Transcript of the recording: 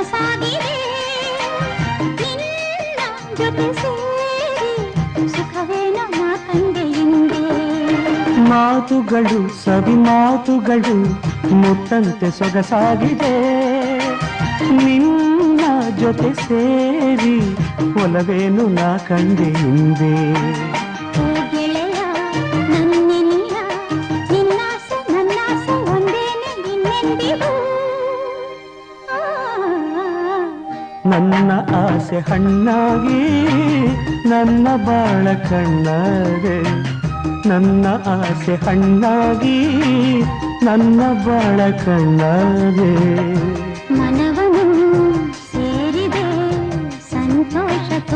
ಸೊಗಸಾಗಿದೆ ನಿನ್ನ ಜೊತೆ ಸೇರಿ ಸುಖವೇನ ಮಾತಂದೆಯಿಂದೆ ಮಾತುಗಳು, ಸವಿ ಮಾತುಗಳು, ಮುತ್ತಂತೆ ಸೊಗಸಾಗಿದೆ. ನಿನ್ನ ಜೊತೆ ಸೇರಿ ಹೊಲವೇನು ನಾ ಕಂಡೆ ಹಿಂದೆ ನನ್ನ ಆಸೆ ಹಣ್ಣಾಗಿ, ನನ್ನ ಬಾಳ ಕಣ್ಣಾದೆ. ನನ್ನ ಆಸೆ ಹಣ್ಣಾಗಿ, ನನ್ನ ಬಾಳ ಕಣ್ಣಾದೆ. ಮನವನು ಸೇರಿದೆ ಸಂತೋಷ